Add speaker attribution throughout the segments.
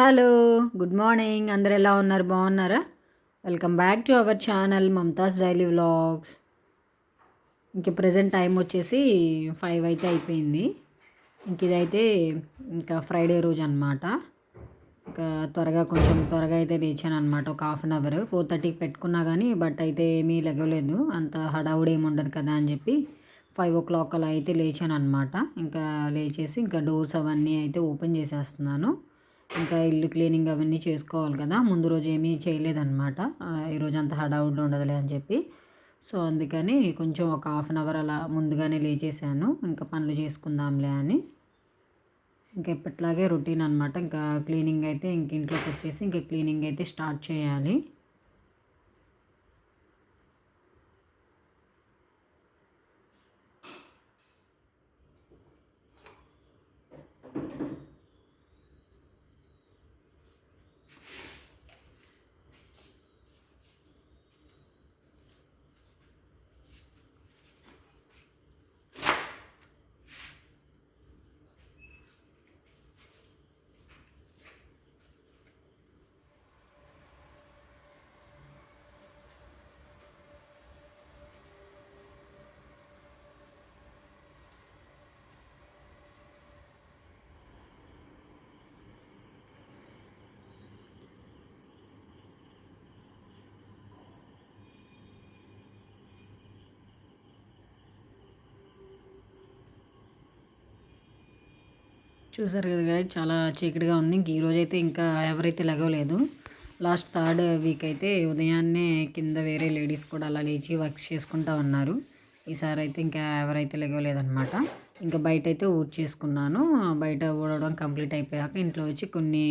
Speaker 1: Hello good morning. అందరు ఎలా ఉన్నారు? బాగున్నారా? Welcome back to our channel Mamata's daily vlogs. ఇంకా ప్రజెంట్ టైం వచ్చేసి ఫైవ్ అయితే అయిపోయింది. ఇంక ఇదైతే ఇంకా ఫ్రైడే రోజు అనమాట ఇంకా త్వరగా కొంచెం త్వరగా అయితే లేచాను అనమాట ఒక హాఫ్ అన్ అవర్. ఫోర్ థర్టీకి పెట్టుకున్నా కానీ బట్ అయితే ఏమీ లెగలేదు అంత హడావుడు ఏమి ఉండదు కదా అని చెప్పి ఫైవ్ ఓ క్లాక్ అలా అయితే లేచాను అనమాట ఇంకా లేచేసి ఇంకా డోర్స్ అవన్నీ అయితే ఓపెన్ చేసేస్తున్నాను. ఇంకా ఇల్లు క్లీనింగ్ అవన్నీ చేసుకోవాలి కదా. ముందు రోజు ఏమీ చేయలేదన్నమాట. ఈరోజు అంత హడావుడ్ ఉండదులే అని చెప్పి. సో అందుకని కొంచెం ఒక హాఫ్ అన్ అవర్ అలా ముందుగానే లేచేసాను ఇంకా పనులు చేసుకుందాంలే అని. ఇంకా ఎప్పట్లాగే రొటీన్ అనమాట ఇంకా క్లీనింగ్ అయితే ఇంక ఇంట్లోకి వచ్చేసి ఇంకా క్లీనింగ్ అయితే స్టార్ట్ చేయాలి. చూసారు కదా చాలా చీకటిగా ఉంది. ఇంక ఈరోజైతే ఇంకా ఎవరైతే లెగవలేదు లాస్ట్ థర్డ్ వీక్ అయితే ఉదయాన్నే కింద వేరే లేడీస్ కూడా అలా లేచి వర్క్స్ చేసుకుంటా ఉన్నారు. ఈసారి అయితే ఇంకా ఎవరైతే లెగవలేదన్నమాట ఇంకా బయట అయితే ఊడ్ చేసుకున్నాను బయట ఊడవడం కంప్లీట్ అయిపోయాక ఇంట్లో వచ్చి కొన్ని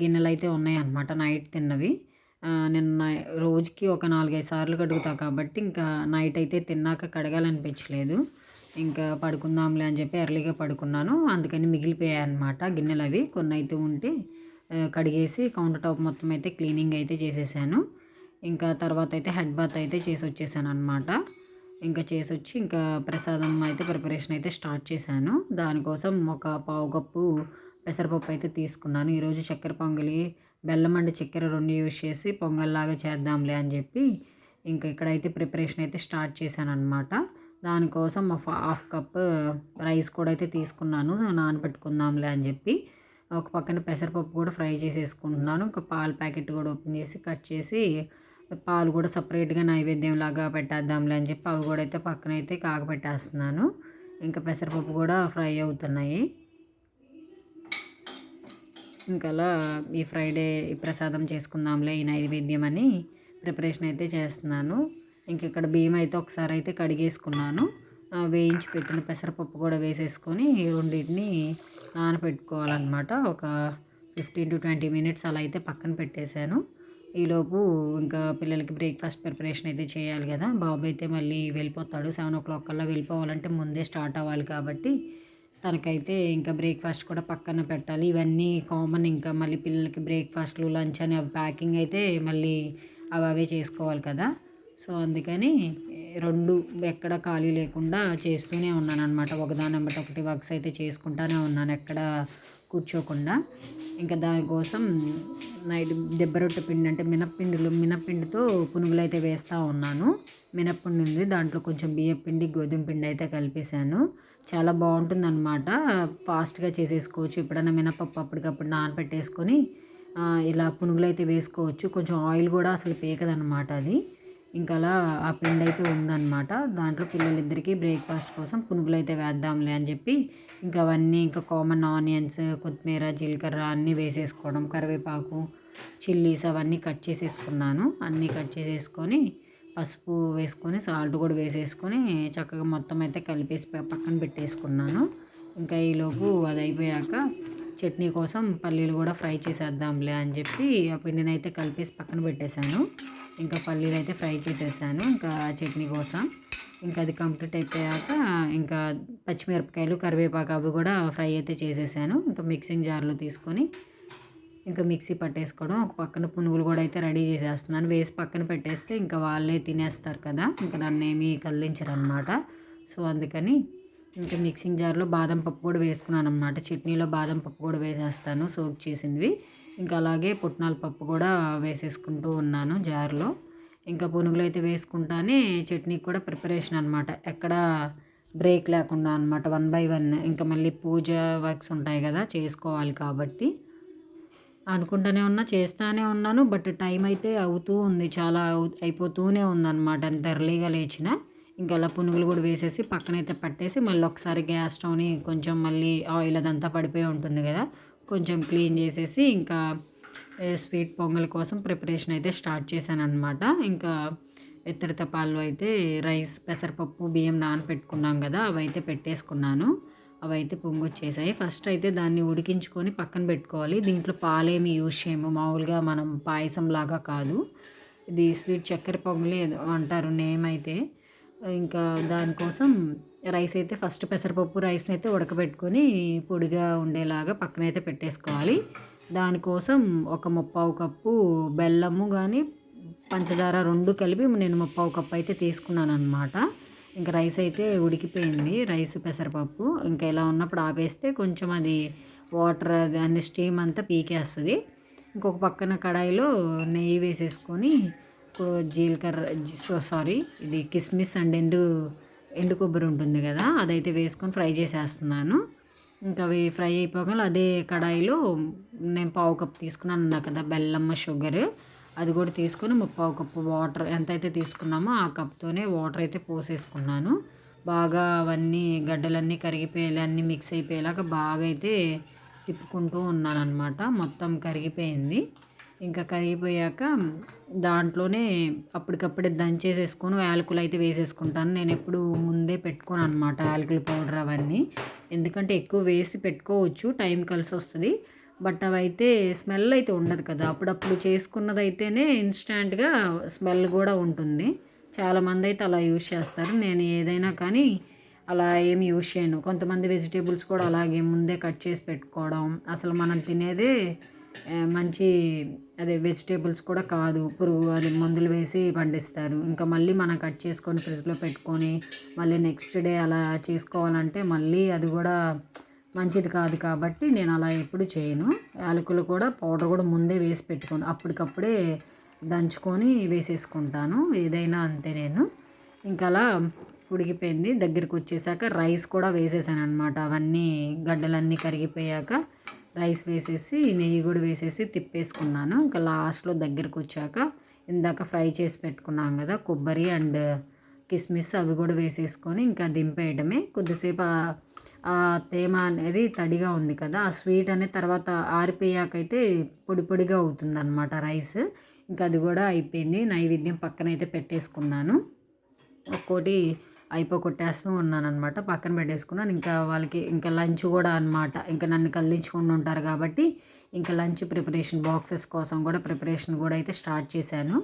Speaker 1: గిన్నెలు అయితే ఉన్నాయన్నమాట నైట్ తిన్నవి. నిన్న రోజుకి ఒక నాలుగైదు సార్లు కడుగుతా కాబట్టి ఇంకా నైట్ అయితే తిన్నాక కడగాలనిపించలేదు. ఇంకా పడుకుందాంలే అని చెప్పి ఎర్లీగా పడుకున్నాను. అందుకని మిగిలిపోయాయి అనమాట గిన్నెలు అవి కొన్ని అయితే ఉంటే కడిగేసి కౌంటర్ టాప్ మొత్తం అయితే క్లీనింగ్ అయితే చేసేసాను. ఇంకా తర్వాత అయితే హెడ్ బాత్ అయితే చేసి వచ్చేసాను అనమాట ఇంకా చేసి వచ్చి ఇంకా ప్రసాదం అయితే ప్రిపరేషన్ అయితే స్టార్ట్ చేశాను. దానికోసం ఒక పావు కప్పు పెసరపప్పు అయితే తీసుకున్నాను. ఈరోజు చక్కెర పొంగలి బెల్లం అండి చక్కెర రెండు యూజ్ చేసి పొంగల్లాగా చేద్దాంలే అని చెప్పి ఇంకా ఇక్కడైతే ప్రిపరేషన్ అయితే స్టార్ట్ చేశాను అనమాట దానికోసం ఒక హాఫ్ కప్ రైస్ కూడా అయితే తీసుకున్నాను. నానబెట్టుకుందాంలే అని చెప్పి. ఒక పక్కన పెసరపప్పు కూడా ఫ్రై చేసేసుకుంటున్నాను. ఇంకా పాల ప్యాకెట్ కూడా ఓపెన్ చేసి కట్ చేసి పాలు కూడా సపరేట్గా నైవేద్యం లాగా పెట్టేద్దాంలే అని చెప్పి అవి కూడా అయితే పక్కన అయితే కాకపెట్టేస్తున్నాను ఇంకా పెసరపప్పు కూడా ఫ్రై అవుతున్నాయి. ఇంకా అలా ఈ ఫ్రైడే ఈ ప్రసాదం చేసుకుందాంలే ఈ నైవేద్యం అని ప్రిపరేషన్ అయితే చేస్తున్నాను. ఇంక ఇక్కడ బియ్యం అయితే ఒకసారి అయితే కడిగేసుకున్నాను. వేయించి పెట్టిన పెసరపప్పు కూడా వేసేసుకొని రెండింటిని నానబెట్టుకోవాలన్నమాట ఒక ఫిఫ్టీన్ టు ట్వంటీ మినిట్స్ అలా అయితే పక్కన పెట్టేశాను. ఈలోపు ఇంకా పిల్లలకి బ్రేక్ఫాస్ట్ ప్రిపరేషన్ అయితే చేయాలి కదా. బాబు అయితే మళ్ళీ వెళ్ళిపోతాడు. సెవెన్ ఓ క్లాక్ కల్లా వెళ్ళిపోవాలంటే ముందే స్టార్ట్ అవ్వాలి కాబట్టి తనకైతే ఇంకా బ్రేక్ఫాస్ట్ కూడా పక్కన పెట్టాలి. ఇవన్నీ కామన్ ఇంకా మళ్ళీ పిల్లలకి బ్రేక్ఫాస్ట్లు లంచ్ అని అవి ప్యాకింగ్ అయితే మళ్ళీ అవి అవే చేసుకోవాలి కదా. సో అందుకని రెండు ఎక్కడ ఖాళీ లేకుండా చేస్తూనే ఉన్నాను అనమాట ఒకదాని వెంబట ఒకటి వర్క్స్ అయితే చేసుకుంటానే ఉన్నాను ఎక్కడ కూర్చోకుండా. ఇంకా దానికోసం నైట్ దెబ్బరొట్టె పిండి అంటే మినప్పిండిలో మినప్పిండితో పునుగులు అయితే వేస్తూ ఉన్నాను. మినప్పిండి ఉంది దాంట్లో కొంచెం బియ్యం పిండి గోధుమ పిండి అయితే కలిపేశాను. చాలా బాగుంటుంది అనమాట ఫాస్ట్గా చేసేసుకోవచ్చు. ఎప్పుడైనా మినపప్పు అప్పటికప్పుడు నానబెట్టేసుకొని ఇలా పునుగులు అయితే వేసుకోవచ్చు. కొంచెం ఆయిల్ కూడా అసలు పీకదనమాట అది. ఇంకా అలా ఆ పిండి అయితే ఉందన్నమాట. దాంట్లో పిల్లలిద్దరికీ బ్రేక్ఫాస్ట్ కోసం పునుగులు అయితే వేద్దాంలే అని చెప్పి ఇంకా అవన్నీ ఇంకా కామన్ ఆనియన్స్ కొత్తిమీర జీలకర్ర అన్నీ వేసేసుకోవడం కరివేపాకు చిల్లీస్ అవన్నీ కట్ చేసేసుకున్నాను. అన్నీ కట్ చేసేసుకొని పసుపు వేసుకొని సాల్ట్ కూడా వేసేసుకొని చక్కగా మొత్తం అయితే కలిపేసి పక్కన పెట్టేసుకున్నాను. ఇంకా ఈలోపు అది అయిపోయాక చట్నీ కోసం పల్లీలు కూడా ఫ్రై చేసేద్దాంలే అని చెప్పి ఆ పిండిని అయితే కలిపేసి పక్కన పెట్టేశాను. ఇంకా పల్లీలు అయితే ఫ్రై చేసేసాను ఇంకా చట్నీ కోసం. ఇంకా అది కంప్లీట్ అయిపోయాక ఇంకా పచ్చిమిరపకాయలు కరివేపాకు అవి కూడా ఫ్రై అయితే చేసేసాను. ఇంకా మిక్సింగ్ జార్లో తీసుకొని ఇంకా మిక్సీ పట్టేసుకోవడం ఒక పక్కన పునుగులు కూడా అయితే రెడీ చేసేస్తున్నాను. వేసి పక్కన పెట్టేస్తే ఇంకా వాళ్ళే తినేస్తారు కదా ఇంకా నన్ను ఏమీ కదిలించరు అనమాట సో అందుకని ఇంకా మిక్సింగ్ జార్లో బాదం పప్పు కూడా వేసుకున్నాను అనమాట చట్నీలో బాదం పప్పు కూడా వేసేస్తాను సోక్ చేసినవి. ఇంకా అలాగే పుట్నాల పప్పు కూడా వేసేసుకుంటూ ఉన్నాను జార్లో. ఇంకా పునుగులు అయితే వేసుకుంటానే చట్నీకి కూడా ప్రిపరేషన్ అనమాట ఎక్కడ బ్రేక్ లేకుండా అనమాట వన్ బై వన్. ఇంకా మళ్ళీ పూజ వర్క్స్ ఉంటాయి కదా చేసుకోవాలి కాబట్టి. అనుకుంటూనే ఉన్నా చేస్తానే ఉన్నాను బట్ టైం అయితే అవుతూ ఉంది. చాలా అవు- అయిపోతూనే ఉందన్నమాట అంత ఎర్లీగా లేచిన. ఇంకా అలా పునుగులు కూడా వేసేసి పక్కనైతే పట్టేసి మళ్ళీ ఒకసారి గ్యాస్ స్టవ్ని కొంచెం మళ్ళీ ఆయిల్ అదంతా పడిపోయి ఉంటుంది కదా కొంచెం క్లీన్ చేసేసి ఇంకా స్వీట్ పొంగల్ కోసం ప్రిపరేషన్ అయితే స్టార్ట్ చేశాను అనమాట ఇంకా ఎత్తడి తపాల్లో అయితే రైస్ పెసరపప్పు బియ్యం నానపెట్టుకున్నాం కదా అవి అయితే పెట్టేసుకున్నాను. అవి అయితే పొంగొచ్చేసాయి. ఫస్ట్ అయితే దాన్ని ఉడికించుకొని పక్కన పెట్టుకోవాలి. దీంట్లో పాలేమి యూజ్ చేయము. మామూలుగా మనం పాయసం లాగా కాదు. ఇది స్వీట్ చక్కెర పొంగలి ఏదో అంటారు నేమ్ అయితే. ఇంకా దానికోసం రైస్ అయితే ఫస్ట్ పెసరపప్పు రైస్ని అయితే ఉడకబెట్టుకొని పొడిగా ఉండేలాగా పక్కనైతే పెట్టేసుకోవాలి. దానికోసం ఒక ముప్పావు కప్పు బెల్లము కానీ పంచదార రెండు కలిపి నేను ముప్పావు కప్పు అయితే తీసుకున్నాను అనమాట ఇంకా రైస్ అయితే ఉడికిపోయింది రైస్ పెసరపప్పు. ఇంకా ఇలా ఉన్నప్పుడు ఆపేస్తే కొంచెం అది వాటర్ దాన్ని స్టీమ్ అంతా పీకేస్తుంది. ఇంకొక పక్కన కడాయిలో నెయ్యి వేసేసుకొని జీలకర్ర సారీ ఇది కిస్మిస్ అండ్ ఎండు ఎండు కొబ్బరి ఉంటుంది కదా అదైతే వేసుకొని ఫ్రై చేసేస్తున్నాను. ఇంకా అవి ఫ్రై అయిపోగానే అదే కడాయిలో నేను పావు కప్పు తీసుకున్నాను. అన్నా కదా బెల్లం షుగర్ అది కూడా తీసుకొని ముప్పావు కప్పు వాటర్ ఎంతైతే తీసుకున్నామో ఆ కప్తోనే వాటర్ అయితే పోసేసుకున్నాను. బాగా అవన్నీ గడ్డలన్నీ కరిగిపోయేలా అన్నీ మిక్స్ అయిపోయేలాగా బాగా అయితే తిప్పుకుంటూ ఉన్నాను అనమాట మొత్తం కరిగిపోయింది. ఇంకా కరిగిపోయాక దాంట్లోనే అప్పటికప్పుడే దంచేసేసుకొని యాలకులు అయితే వేసేసుకుంటాను. నేను ఎప్పుడు ముందే పెట్టుకోను అనమాట యాలకుల పౌడర్ అవన్నీ. ఎందుకంటే ఎక్కువ వేసి పెట్టుకోవచ్చు టైం కలిసి వస్తుంది. బట్ అవైతే స్మెల్ అయితే ఉండదు కదా. అప్పుడప్పుడు చేసుకున్నది అయితేనే ఇన్స్టాంట్గా స్మెల్ కూడా ఉంటుంది. చాలామంది అయితే అలా యూజ్ చేస్తారు. నేను ఏదైనా కానీ అలా ఏమి యూజ్ చేయను. కొంతమంది వెజిటేబుల్స్ కూడా అలాగే ముందే కట్ చేసి పెట్టుకోవడం అసలు మనం తినేదే మంచి అదే వెజిటేబుల్స్ కూడా కాదు. పురుగు అది మందులు వేసి పండిస్తారు. ఇంకా మళ్ళీ మనం కట్ చేసుకొని ఫ్రిడ్జ్లో పెట్టుకొని మళ్ళీ నెక్స్ట్ డే అలా చేసుకోవాలంటే మళ్ళీ అది కూడా మంచిది కాదు కాబట్టి నేను అలా ఎప్పుడు చేయను. యాలకులు కూడా పౌడర్ కూడా ముందే వేసి పెట్టుకోను అప్పటికప్పుడే దంచుకొని వేసేసుకుంటాను. ఏదైనా అంతే నేను. ఇంకా అలా ఉడికిపోయింది. దగ్గరికి వచ్చేసాక రైస్ కూడా వేసేసాను అనమాట అవన్నీ గడ్డలన్నీ కరిగిపోయాక రైస్ వేసేసి నెయ్యి కూడా వేసేసి తిప్పేసుకున్నాను. ఇంకా లాస్ట్లో దగ్గరికి వచ్చాక ఇందాక ఫ్రై చేసి పెట్టుకున్నాం కదా కొబ్బరి అండ్ కిస్మిస్ అవి కూడా వేసేసుకొని ఇంకా దింపేయడమే. కొద్దిసేపు ఆ- తేమ అనేది తడిగా ఉంది కదా ఆ స్వీట్ అనేది తర్వాత ఆరిపోయాకైతే పొడి పొడిగా అవుతుంది అనమాట రైస్. ఇంకా అది కూడా అయిపోయింది. నైవేద్యం పక్కన అయితే పెట్టేసుకున్నాను. ఒక్కోటి అయిపోగొట్టేస్తూ కొట్టేస్తూ అనమాట పక్కన పెట్టేసుకున్నాను. ఇంకా వాళ్ళకి ఇంకా లంచ్ కూడా అనమాట ఇంకా నన్ను కదిలించుకుండా ఉంటారు కాబట్టి ఇంకా లంచ్ ప్రిపరేషన్ బాక్సెస్ కోసం కూడా ప్రిపరేషన్ కూడా అయితే స్టార్ట్ చేశాను.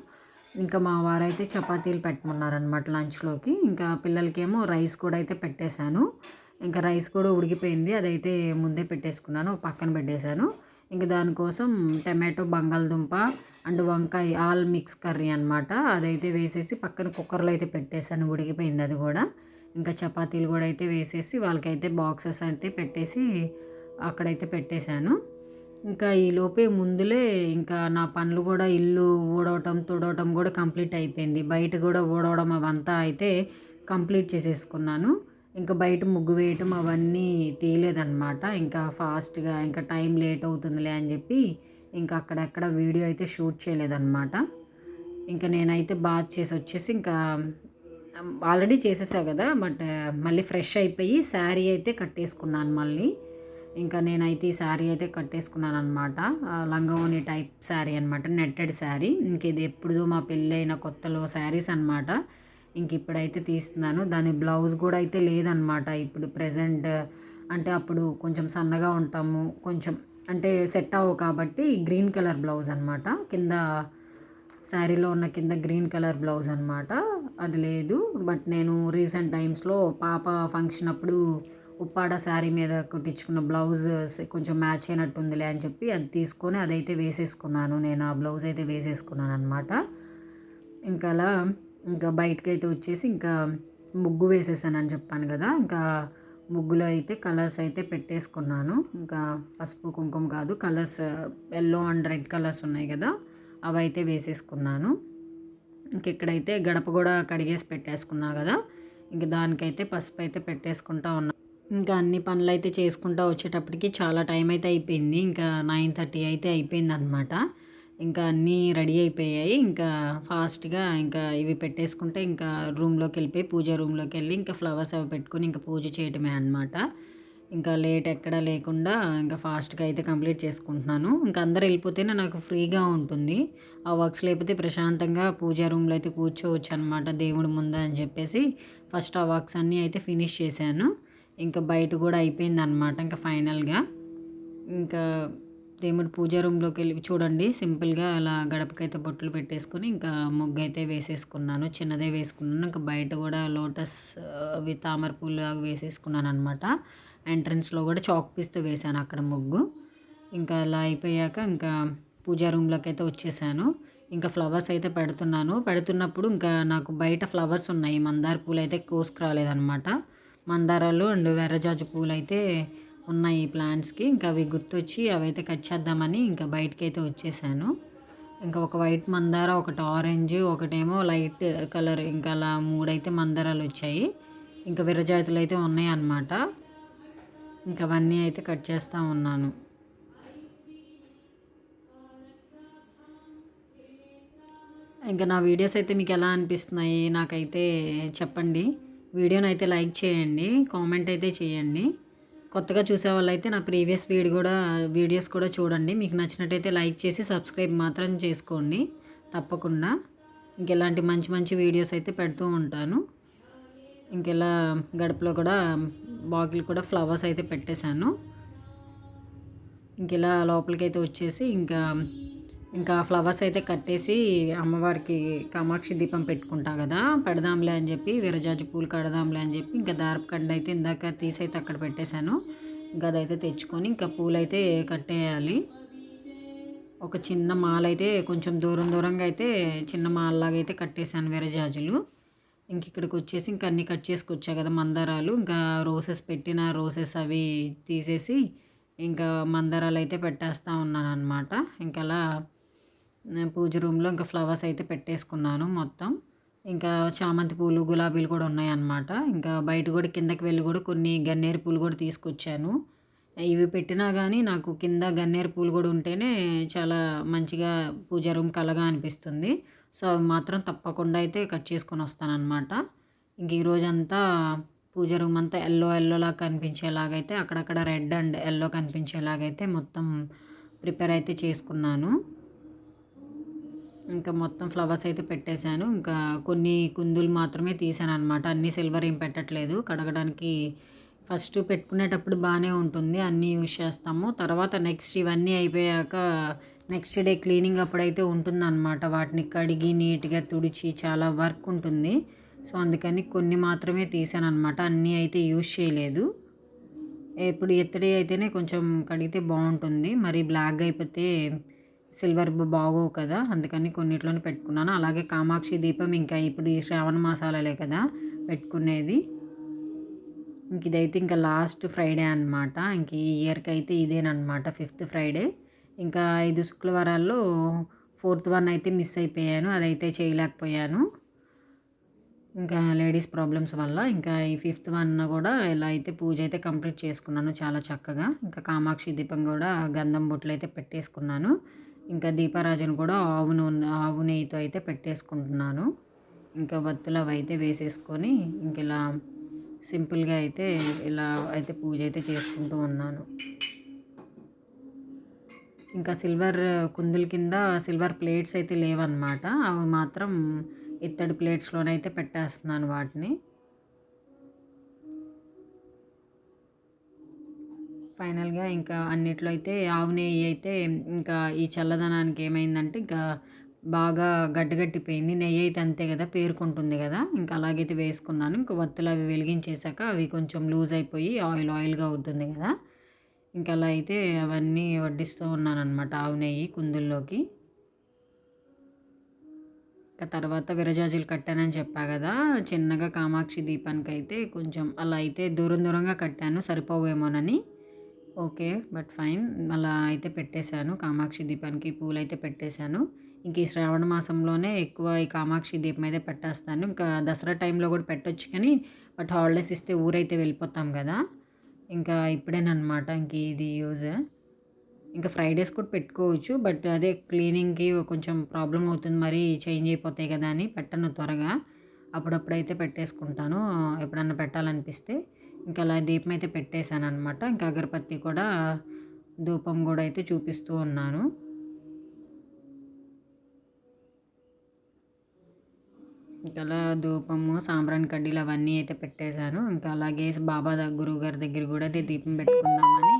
Speaker 1: ఇంకా మా వారైతే చపాతీలు పెట్టమన్నారనమాట లంచ్లోకి. ఇంకా పిల్లలకేమో రైస్ కూడా అయితే పెట్టేశాను. ఇంకా రైస్ కూడా ఉడికిపోయింది. అదైతే ముందే పెట్టేసుకున్నాను. పక్కన పెట్టేశాను. ఇంక దానికోసం టమాటో బంగాళదుంప అండ్ వంకాయ ఆల్ మిక్స్ కర్రీ అనమాట అదైతే వేసేసి పక్కన కుక్కర్లో అయితే పెట్టేశాను ఉడికిపోయింది అది కూడా. ఇంకా చపాతీలు కూడా అయితే వేసేసి వాళ్ళకైతే బాక్సెస్ అయితే పెట్టేసి అక్కడైతే పెట్టేశాను. ఇంకా ఈ లోపే ముందులే ఇంకా నా పనులు కూడా ఇల్లు ఊడవటం తుడవటం కూడా కంప్లీట్ అయిపోయింది. బయట కూడా ఊడవడం అవంతా అయితే కంప్లీట్ చేసేసుకున్నాను. ఇంకా బయట ముగ్గు వేయటం అవన్నీ తీయలేదన్నమాట ఇంకా ఫాస్ట్గా ఇంకా టైం లేట్ అవుతుందిలే అని చెప్పి ఇంకా అక్కడక్కడ వీడియో అయితే షూట్ చేయలేదన్నమాట. ఇంకా నేనైతే బాత్ చేసి వచ్చేసి ఇంకా ఆల్రెడీ చేసేసా కదా బట్ మళ్ళీ ఫ్రెష్ అయిపోయి శారీ అయితే కట్టేసుకున్నాను మళ్ళీ. ఇంకా నేనైతే ఈ శారీ అయితే కట్టేసుకున్నాను అనమాట లంగవోని టైప్ శారీ అనమాట నెట్టెడ్ శారీ. ఇంక ఇది ఎప్పుడుదో మా పెళ్ళైన కొత్తలో శారీస్ అనమాట ఇంక ఇప్పుడైతే తీస్తున్నాను. దాని బ్లౌజ్ కూడా అయితే లేదనమాట ఇప్పుడు ప్రజెంట్. అంటే అప్పుడు కొంచెం సన్నగా ఉంటాము. కొంచెం అంటే సెట్ అవ్వవు కాబట్టి గ్రీన్ కలర్ బ్లౌజ్ అనమాట కింద శారీలో ఉన్న కింద గ్రీన్ కలర్ బ్లౌజ్ అనమాట అది లేదు. బట్ నేను రీసెంట్ టైమ్స్లో పాప ఫంక్షన్ అప్పుడు ఉప్పాడ శారీ మీద కుట్టించుకున్న బ్లౌజ్ కొంచెం మ్యాచ్ అయినట్టుందిలే అని చెప్పి అది తీసుకొని అదైతే వేసేసుకున్నాను. నేను ఆ బ్లౌజ్ అయితే వేసేసుకున్నాను అనమాట ఇంకా అలా ఇంకా బయటకు అయితే వచ్చేసి ఇంకా ముగ్గు వేసేసానని చెప్పాను కదా. ఇంకా ముగ్గులో అయితే కలర్స్ అయితే పెట్టేసుకున్నాను. ఇంకా పసుపు కుంకుమ కాదు colours yellow and red colours ఉన్నాయి కదా అవి అయితే వేసేసుకున్నాను ఇంకెక్కడైతే గడప కూడా కడిగేసి పెట్టేసుకున్నా కదా ఇంక దానికైతే పసుపు అయితే పెట్టేసుకుంటా ఉన్నా. ఇంకా అన్ని పనులు అయితే చేసుకుంటా వచ్చేటప్పటికి చాలా టైం అయితే అయిపోయింది. ఇంకా నైన్ థర్టీ అయితే అయిపోయింది అనమాట ఇంకా అన్నీ రెడీ అయిపోయాయి. ఇంకా ఫాస్ట్గా ఇంకా ఇవి పెట్టేసుకుంటే ఇంకా రూమ్లోకి వెళ్ళిపోయి పూజ రూమ్లోకి వెళ్ళి ఇంకా ఫ్లవర్స్ అవి పెట్టుకొని ఇంకా పూజ చేయటమే అనమాట ఇంకా లేట్ ఎక్కడా లేకుండా ఇంకా ఫాస్ట్గా అయితే కంప్లీట్ చేసుకుంటున్నాను. ఇంకా అందరు వెళ్ళిపోతేనే నాకు ఫ్రీగా ఉంటుంది. ఆ వర్క్స్ లేకపోతే ప్రశాంతంగా పూజా రూమ్లో అయితే కూర్చోవచ్చు అనమాట దేవుడి ముందా అని చెప్పేసి ఫస్ట్ ఆ వర్క్స్ అన్నీ అయితే ఫినిష్ చేశాను. ఇంకా బయట కూడా అయిపోయింది అనమాట ఇంకా ఫైనల్గా. ఇంకా దేవుడి పూజ రూమ్లోకి వెళ్ళి చూడండి. సింపుల్గా అలా గడపకైతే బొట్లు పెట్టేసుకొని ఇంకా ముగ్గు అయితే వేసేసుకున్నాను. చిన్నదే వేసుకున్నాను. ఇంకా బయట కూడా లోటస్ అవి తామర పూలు అవి వేసేసుకున్నాను అనమాట ఎంట్రన్స్లో కూడా చాక్ పీస్తో వేసాను అక్కడ ముగ్గు. ఇంకా అలా అయిపోయాక ఇంకా పూజా రూమ్లోకి అయితే వచ్చేసాను. ఇంకా ఫ్లవర్స్ అయితే పెడుతున్నాను. పెడుతున్నప్పుడు ఇంకా నాకు బయట ఫ్లవర్స్ ఉన్నాయి. మందార పూలు అయితే కోసుకురాలేదనమాట మందారాలు అండ్ వెర్రజాజు పూలు అయితే ఉన్నాయి ఈ ప్లాంట్స్కి. ఇంకా అవి గుర్తొచ్చి అవైతే కట్ చేద్దామని ఇంకా బయటకి అయితే వచ్చేసాను. ఇంకా ఒక వైట్ మందార ఒకటి ఆరెంజ్ ఒకటేమో లైట్ కలర్ ఇంకా అలా మూడైతే మందారాలు వచ్చాయి. ఇంకా విరజాతులు అయితే ఉన్నాయి అన్నమాట ఇంకా అవన్నీ అయితే కట్ చేస్తూ ఉన్నాను. ఇంకా నా వీడియోస్ అయితే మీకు ఎలా అనిపిస్తున్నాయి నాకైతే చెప్పండి. వీడియోని అయితే లైక్ చేయండి కామెంట్ అయితే చేయండి. కొత్తగా చూసే వాళ్ళైతే నా ప్రీవియస్ వీడియో కూడా వీడియోస్ కూడా చూడండి. మీకు నచ్చినట్టయితే లైక్ చేసి సబ్స్క్రైబ్ మాత్రం చేసుకోండి. తప్పకుండా. ఇంకెలాంటి మంచి మంచి వీడియోస్ అయితే పెడుతూ ఉంటాను. ఇంకెలా గడపలో కూడా బాగిల్ కూడా ఫ్లవర్స్ అయితే పెట్టేశాను. ఇంకెలా లోపలికి అయితే వచ్చేసి ఇంకా ఇంకా ఫ్లవర్స్ అయితే కట్టేసి అమ్మవారికి కామాక్షి దీపం పెట్టుకుంటా కదా పెడదాంలే అని చెప్పి విరజాజు పూలు కడదాంలే అని చెప్పి ఇంకా దారపకండ అయితే ఇందాక తీసి అయితే అక్కడ పెట్టేశాను. ఇంకా అదైతే తెచ్చుకొని ఇంకా పూలు అయితే కట్టేయాలి. ఒక చిన్న మాల అయితే కొంచెం దూరం దూరంగా అయితే చిన్న మాలలాగా అయితే కట్టేశాను విరజాజులు. ఇంక ఇక్కడికి వచ్చేసి ఇంకా అన్నీ కట్ చేసుకొచ్చా కదా మందారాలు. ఇంకా రోసెస్ పెట్టిన రోసెస్ అవి తీసేసి ఇంకా మందారాలు అయితే పెట్టేస్తూ ఉన్నాను అనమాట ఇంకా అలా పూజ రూమ్లో ఇంకా ఫ్లవర్స్ అయితే పెట్టేసుకున్నాను మొత్తం. ఇంకా చామంతి పూలు గులాబీలు కూడా ఉన్నాయన్నమాట. ఇంకా బయట కూడా కిందకి వెళ్ళి కూడా కొన్ని గన్నేరు పూలు కూడా తీసుకొచ్చాను. ఇవి పెట్టినా కానీ నాకు కింద గన్నేరు పూలు కూడా ఉంటేనే చాలా మంచిగా పూజ రూమ్ కలగా అనిపిస్తుంది. సో అవి మాత్రం తప్పకుండా అయితే కట్ చేసుకొని వస్తానన్నమాట. ఇంక ఈరోజంతా పూజ రూమ్ అంతా ఎల్లో ఎల్లోలా కనిపించేలాగైతే అక్కడక్కడ రెడ్ అండ్ ఎల్లో కనిపించేలాగైతే మొత్తం ప్రిపేర్ అయితే చేసుకున్నాను. ఇంకా మొత్తం ఫ్లవర్స్ అయితే పెట్టేశాను. ఇంకా కొన్ని కుందులు మాత్రమే తీసాను అనమాట అన్నీ సిల్వర్ ఏం పెట్టట్లేదు. కడగడానికి ఫస్ట్ పెట్టుకునేటప్పుడు బాగానే ఉంటుంది. అన్నీ యూజ్ చేస్తాము. తర్వాత నెక్స్ట్ ఇవన్నీ అయిపోయాక నెక్స్ట్ డే క్లీనింగ్ అప్పుడైతే ఉంటుందన్నమాట. వాటిని కడిగి నీట్గా తుడిచి చాలా వర్క్ ఉంటుంది. సో అందుకని కొన్ని మాత్రమే తీసాను అనమాట అన్నీ అయితే యూజ్ చేయలేదు. ఇప్పుడు ఎత్తడి అయితేనే కొంచెం కడిగితే బాగుంటుంది. మరి బ్లాక్ అయిపోతే సిల్వర్ బాగోవు కదా అందుకని కొన్నిట్లోనే పెట్టుకున్నాను. అలాగే కామాక్షి దీపం ఇంకా ఇప్పుడు ఈ శ్రావణ మాసాలలే కదా పెట్టుకునేది. ఇంక ఇదైతే ఇంకా లాస్ట్ ఫ్రైడే అనమాట ఇంక ఈ ఇయర్కి అయితే ఇదేనమాట ఫిఫ్త్ ఫ్రైడే. ఇంకా ఐదు శుక్రవారాల్లో ఫోర్త్ వన్ అయితే మిస్ అయిపోయాను అదైతే చేయలేకపోయాను. ఇంకా లేడీస్ ప్రాబ్లమ్స్ వల్ల ఇంకా ఈ ఫిఫ్త్ వన్ కూడా ఇలా అయితే పూజ అయితే కంప్లీట్ చేసుకున్నాను చాలా చక్కగా. ఇంకా కామాక్షి దీపం కూడా గంధం బొట్లు అయితే పెట్టేసుకున్నాను. ఇంకా దీపారాజును కూడా ఆవు నూనె ఆవు నెయ్యితో అయితే పెట్టేసుకుంటున్నాను. ఇంకా వత్తులు అవి అయితే వేసేసుకొని ఇంక ఇలా సింపుల్గా అయితే ఇలా అయితే పూజ అయితే చేసుకుంటూ ఉన్నాను. ఇంకా సిల్వర్ కుందుల కింద సిల్వర్ ప్లేట్స్ అయితే లేవన్నమాట. అవి మాత్రం ఇత్తడి ప్లేట్స్లోనైతే పెట్టేస్తున్నాను వాటిని. ఫైనల్గా ఇంకా అన్నిట్లో అయితే ఆవు నెయ్యి అయితే ఇంకా ఈ చల్లదనానికి ఏమైందంటే ఇంకా బాగా గడ్డగట్టిపోయింది. నెయ్యి అయితే అంతే కదా పేరుకుంటుంది కదా. ఇంకా అలాగైతే వేసుకున్నాను. ఇంకా వత్తులు అవి వెలిగించేశాక అవి కొంచెం లూజ్ అయిపోయి ఆయిల్ ఆయిల్గా అవుతుంది కదా. ఇంకా అలా అయితే అవన్నీ వడ్డిస్తూ ఉన్నాను అనమాట ఆవు నెయ్యి కుందుల్లోకి. ఇంకా తర్వాత విరజాజులు కట్టానని చెప్పా కదా. చిన్నగా కామాక్షి దీపానికి అయితే కొంచెం అలా అయితే దూరం దూరంగా కట్టాను. సరిపోవేమోనని. ఓకే. But fine. అలా అయితే పెట్టేశాను. కామాక్షి దీపానికి పూలు అయితే పెట్టేశాను. ఇంక ఈ శ్రావణ మాసంలోనే ఎక్కువ ఈ కామాక్షి దీపం అయితే పెట్టేస్తాను. ఇంకా దసరా టైంలో కూడా పెట్టొచ్చు కానీ బట్ హాలిడేస్ ఇస్తే ఊరైతే వెళ్ళిపోతాం కదా. ఇంకా ఇప్పుడేనమాట ఇంక ఇది యూజ్. ఇంకా ఫ్రైడేస్ కూడా పెట్టుకోవచ్చు. బట్ అదే క్లీనింగ్కి కొంచెం ప్రాబ్లం అవుతుంది మరి చేంజ్ అయిపోతాయి కదా అని పెట్టను త్వరగా. అప్పుడప్పుడైతే పెట్టేసుకుంటాను. ఎప్పుడన్నా పెట్టాలనిపిస్తే. ఇంకా అలా దీపం అయితే పెట్టేశాను అనమాట ఇంకా అగరబత్తి కూడా ధూపం కూడా అయితే చూపిస్తూ ఉన్నాను. ఇంకా అలా ధూపము సాంబ్రాణి కడ్డీలు అవన్నీ అయితే పెట్టేశాను. ఇంకా అలాగే బాబా గురువు గారి దగ్గర కూడా అయితే దీపం పెట్టుకుందామని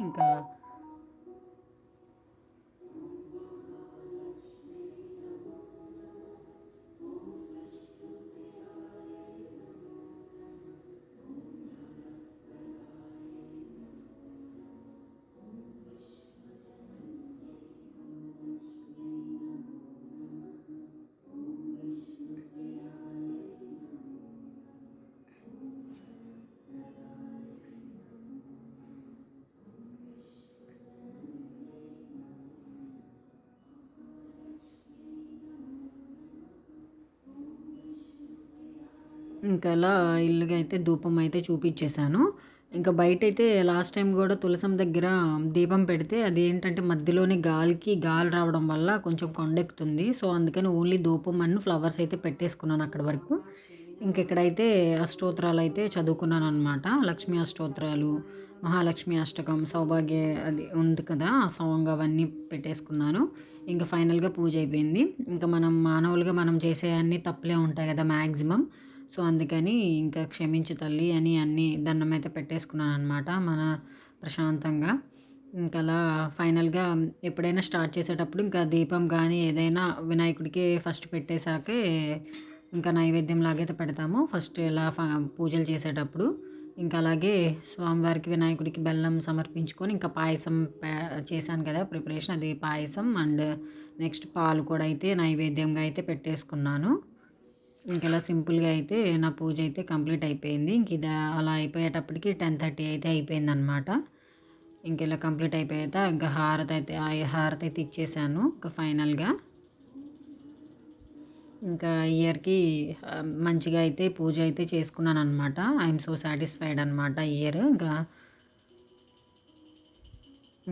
Speaker 1: ఇంకా ఇలా ఇల్లుగా అయితే ధూపం అయితే చూపించేశాను ఇంకా బయట అయితే లాస్ట్ టైం కూడా తులసం దగ్గర దీపం పెడితే అది ఏంటంటే మధ్యలోనే గాలికి గాలి రావడం వల్ల కొంచెం కొండెక్కుతుంది. సో అందుకని ఓన్లీ ధూపం అన్ని ఫ్లవర్స్ అయితే పెట్టేసుకున్నాను అక్కడ వరకు. ఇంకెక్కడైతే అష్టోత్తరాలు అయితే చదువుకున్నాను అనమాట లక్ష్మీ అష్టోత్తరాలు మహాలక్ష్మి అష్టకం సౌభాగ్య అది ఉంది కదా ఆ సాంగ్ అవన్నీ పెట్టేసుకున్నాను. ఇంకా ఫైనల్గా పూజ అయిపోయింది. ఇంకా మనం మానవులుగా మనం చేసే అన్ని తప్పులే ఉంటాయి కదా మ్యాక్సిమం సో అందుకని ఇంకా క్షమించు తల్లి అని అన్నీ దండం అయితే పెట్టేసుకున్నాను అనమాట మన ప్రశాంతంగా. ఇంకా అలా ఫైనల్గా ఎప్పుడైనా స్టార్ట్ చేసేటప్పుడు ఇంకా దీపం కానీ ఏదైనా వినాయకుడికి ఫస్ట్ పెట్టేశాకే ఇంకా నైవేద్యం లాగైతే పెడతాము. ఫస్ట్ ఇలా పూజలు చేసేటప్పుడు ఇంకా అలాగే స్వామివారికి వినాయకుడికి బెల్లం సమర్పించుకొని ఇంకా పాయసం చేశాను కదా ప్రిపరేషన్ అది పాయసం అండ్ నెక్స్ట్ పాలు కూడా అయితే నైవేద్యంగా అయితే పెట్టేసుకున్నాను. ఇలా సింపుల్గా అయితే నా పూజ అయితే కంప్లీట్ అయిపోయింది. ఇంక ఇది అలా అయిపోయేటప్పటికి టెన్ థర్టీ అయితే అయిపోయింది అనమాట ఇంక ఇలా కంప్లీట్ అయిపోయాక ఇంకా హారతి అయితే హారతి అయితే ఇచ్చేసాను ఇంకా ఫైనల్గా. ఇంకా ఇయర్కి మంచిగా అయితే పూజ అయితే చేసుకున్నాను అనమాట ఐఎమ్ సో సాటిస్ఫైడ్ అనమాట ఇయర్. ఇంకా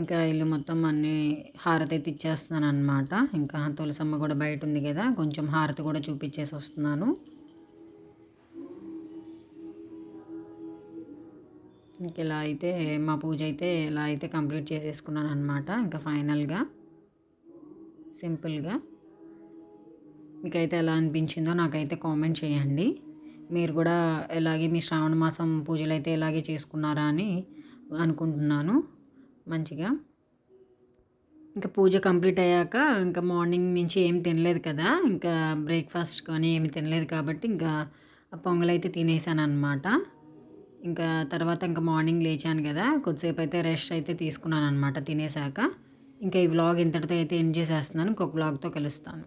Speaker 1: ఇంకా ఇల్లు మొత్తం అన్నీ హారతి అయితే ఇచ్చేస్తున్నాను అనమాట ఇంకా తులసమ్మ కూడా బయట ఉంది కదా కొంచెం హారతి కూడా చూపించేసి వస్తున్నాను. ఇంక ఇలా అయితే మా పూజ అయితే ఇలా అయితే కంప్లీట్ చేసేసుకున్నాను అనమాట ఇంకా ఫైనల్గా సింపుల్గా. మీకైతే ఎలా అనిపించిందో నాకైతే కామెంట్ చేయండి. మీరు కూడా ఎలాగే మీ శ్రావణ మాసం పూజలు అయితే ఇలాగే చేసుకున్నారా అని అనుకుంటున్నాను. మంచిగా. ఇంకా పూజ కంప్లీట్ అయ్యాక ఇంకా మార్నింగ్ నుంచి ఏం తినలేదు కదా ఇంకా బ్రేక్ఫాస్ట్ కానీ ఏమి తినలేదు కాబట్టి ఇంకా పొంగల్ అయితే తినేసాను అనమాట ఇంకా తర్వాత ఇంకా మార్నింగ్ లేచాను కదా కొద్దిసేపు అయితే రెస్ట్ అయితే తీసుకున్నాను అనమాట తినేసాక. ఇంకా ఈ వ్లాగ్ ఇంతటితో అయితే ఎండ్ చేసేస్తున్నాను ఇంకొక వ్లాగ్తో కలుస్తాను.